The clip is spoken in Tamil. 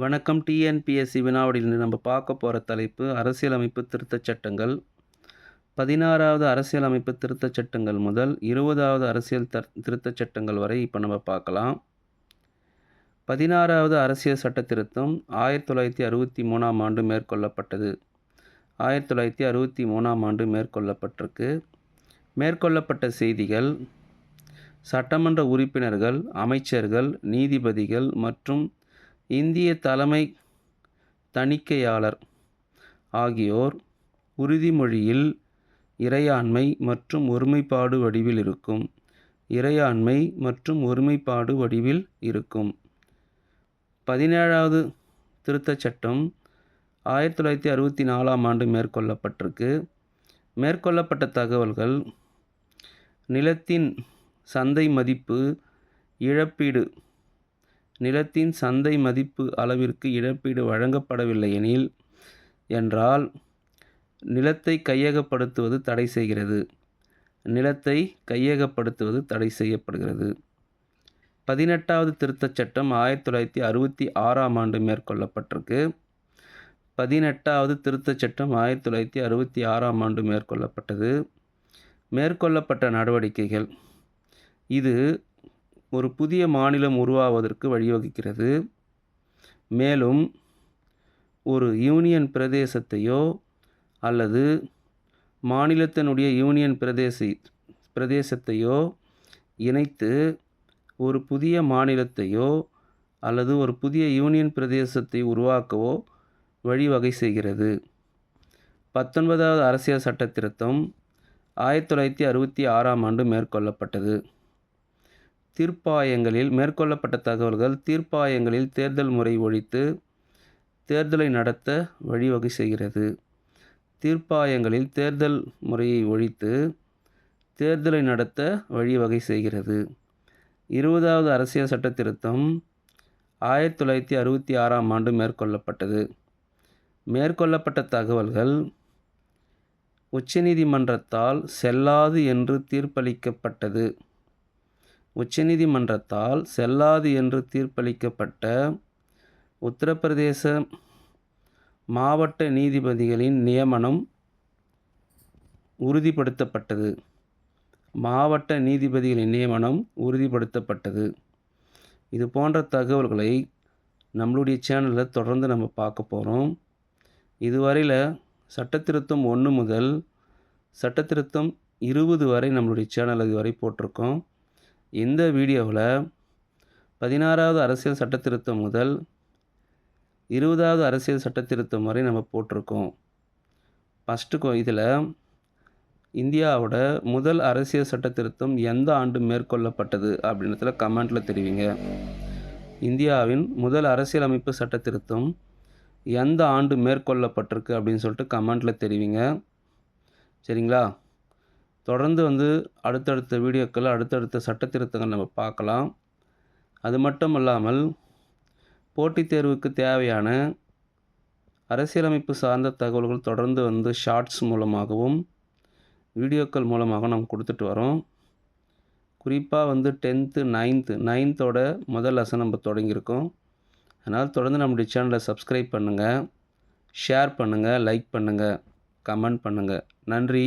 வணக்கம். டிஎன்பிஎஸ்சி வினாவடியில் நம்ம பார்க்க போகிற தலைப்பு அரசியலமைப்பு திருத்தச் சட்டங்கள். பதினாறாவது அரசியலமைப்பு திருத்தச் சட்டங்கள் முதல் இருபதாவது அரசியல் தர் திருத்தச் சட்டங்கள் வரை இப்போ நம்ம பார்க்கலாம். பதினாறாவது அரசியல் சட்ட திருத்தம் ஆயிரத்தி தொள்ளாயிரத்தி அறுபத்தி மூணாம் ஆண்டு மேற்கொள்ளப்பட்டது. ஆயிரத்தி தொள்ளாயிரத்தி அறுபத்தி மூணாம் ஆண்டு மேற்கொள்ளப்பட்டிருக்கு. மேற்கொள்ளப்பட்ட செய்திகள் சட்டமன்ற உறுப்பினர்கள் அமைச்சர்கள் நீதிபதிகள் மற்றும் இந்திய தலைமை தணிக்கையாளர் ஆகியோர் உறுதிமொழியில் இறையாண்மை மற்றும் ஒருமைப்பாடு வடிவில் இருக்கும். இறையாண்மை மற்றும் ஒருமைப்பாடு வடிவில் இருக்கும். பதினேழாவது திருத்தச் சட்டம் ஆயிரத்தி தொள்ளாயிரத்தி அறுபத்தி நாலாம் ஆண்டு மேற்கொள்ளப்பட்டிருக்கு. மேற்கொள்ளப்பட்ட தகவல்கள் நிலத்தின் சந்தை மதிப்பு இழப்பீடு நிலத்தின் சந்தை மதிப்பு அளவிற்கு இழப்பீடு வழங்கப்படவில்லை எனில் என்றால் நிலத்தை கையகப்படுத்துவது தடை செய்கிறது. நிலத்தை கையகப்படுத்துவது தடை செய்யப்படுகிறது. பதினெட்டாவது திருத்தச் சட்டம் ஆயிரத்தி தொள்ளாயிரத்தி அறுபத்தி ஆறாம் ஆண்டு மேற்கொள்ளப்பட்டிருக்கு. பதினெட்டாவது திருத்தச் சட்டம் ஆயிரத்தி தொள்ளாயிரத்தி அறுபத்தி ஆறாம் ஆண்டு மேற்கொள்ளப்பட்டது. மேற்கொள்ளப்பட்ட நடவடிக்கைகள். இது ஒரு புதிய மாநிலம் உருவாவதற்கு வழிவகுக்கிறது. மேலும் ஒரு யூனியன் பிரதேசத்தையோ அல்லது மாநிலத்தினுடைய யூனியன் பிரதேச பிரதேசத்தையோ இணைத்து ஒரு புதிய மாநிலத்தையோ அல்லது ஒரு புதிய யூனியன் பிரதேசத்தை உருவாக்கவோ வழிவகை செய்கிறது. பத்தொன்பதாவது அரசியல் சட்ட திருத்தம் ஆயிரத்தி தொள்ளாயிரத்தி அறுபத்தி ஆறாம் ஆண்டு மேற்கொள்ளப்பட்டது. தீர்ப்பாயங்களில் மேற்கொள்ளப்பட்ட தகவல்கள் தீர்ப்பாயங்களில் தேர்தல் முறை ஒழித்து தேர்தலை நடத்த வழிவகை செய்கிறது. தீர்ப்பாயங்களில் தேர்தல் முறையை ஒழித்து தேர்தலை நடத்த வழிவகை செய்கிறது. இருபதாவது அரசியல் சட்ட திருத்தம் ஆயிரத்தி தொள்ளாயிரத்தி அறுபத்தி ஆறாம் ஆண்டு மேற்கொள்ளப்பட்டது. மேற்கொள்ளப்பட்ட தகவல்கள் உச்சநீதிமன்றத்தால் செல்லாது என்று தீர்ப்பளிக்கப்பட்டது. உச்சநீதிமன்றத்தால் செல்லாது என்று தீர்ப்பளிக்கப்பட்ட உத்தரப்பிரதேச மாவட்ட நீதிபதிகளின் நியமனம் உறுதிப்படுத்தப்பட்டது. மாவட்ட நீதிபதிகளின் நியமனம் உறுதிப்படுத்தப்பட்டது. இது போன்ற தகவல்களை நம்மளுடைய சேனலில் தொடர்ந்து நம்ம பார்க்க போகிறோம் இதுவரையில் சட்டத்திருத்தம் ஒன்று முதல் சட்டத்திருத்தம் இருபது வரை நம்மளுடைய சேனல் இதுவரை போட்டிருக்கோம். இந்த வீடியோவில் பதினாறாவது அரசியல் சட்டத்திருத்தம் முதல் இருபதாவது அரசியல் சட்டத்திருத்தம் வரை நம்ம போட்டிருக்கோம். ஃபஸ்ட்டு இதில் இந்தியாவோட முதல் அரசியல் சட்டத்திருத்தம் எந்த ஆண்டு மேற்கொள்ளப்பட்டது அப்படின்றதுல கமெண்ட்டில் தெரிவிங்க. இந்தியாவின் முதல் அரசியலமைப்பு சட்டத்திருத்தம் எந்த ஆண்டு மேற்கொள்ளப்பட்டிருக்கு அப்படின்னு சொல்லிட்டு கமெண்ட்டில் தெரிவிங்க. சரிங்களா? தொடர்ந்து வந்து அடுத்தடுத்த வீடியோக்கள் அடுத்தடுத்த சட்டத்திருத்தங்கள் நம்ம பார்க்கலாம். அது மட்டும் இல்லாமல் போட்டித் தேர்வுக்கு தேவையான அரசியலமைப்பு சார்ந்த தகவல்கள் தொடர்ந்து வந்து ஷார்ட்ஸ் மூலமாகவும் வீடியோக்கள் மூலமாக நம்ம கொடுத்துட்டு வரோம். குறிப்பாக வந்து டென்த்து நைன்த்து நைன்த்தோட முதல் லெசன் நம்ம தொடங்கியிருக்கோம். அதனால் தொடர்ந்து நம்முடைய சேனலை சப்ஸ்கிரைப் பண்ணுங்கள் ஷேர் பண்ணுங்கள் லைக் பண்ணுங்கள் கமெண்ட் பண்ணுங்கள் நன்றி.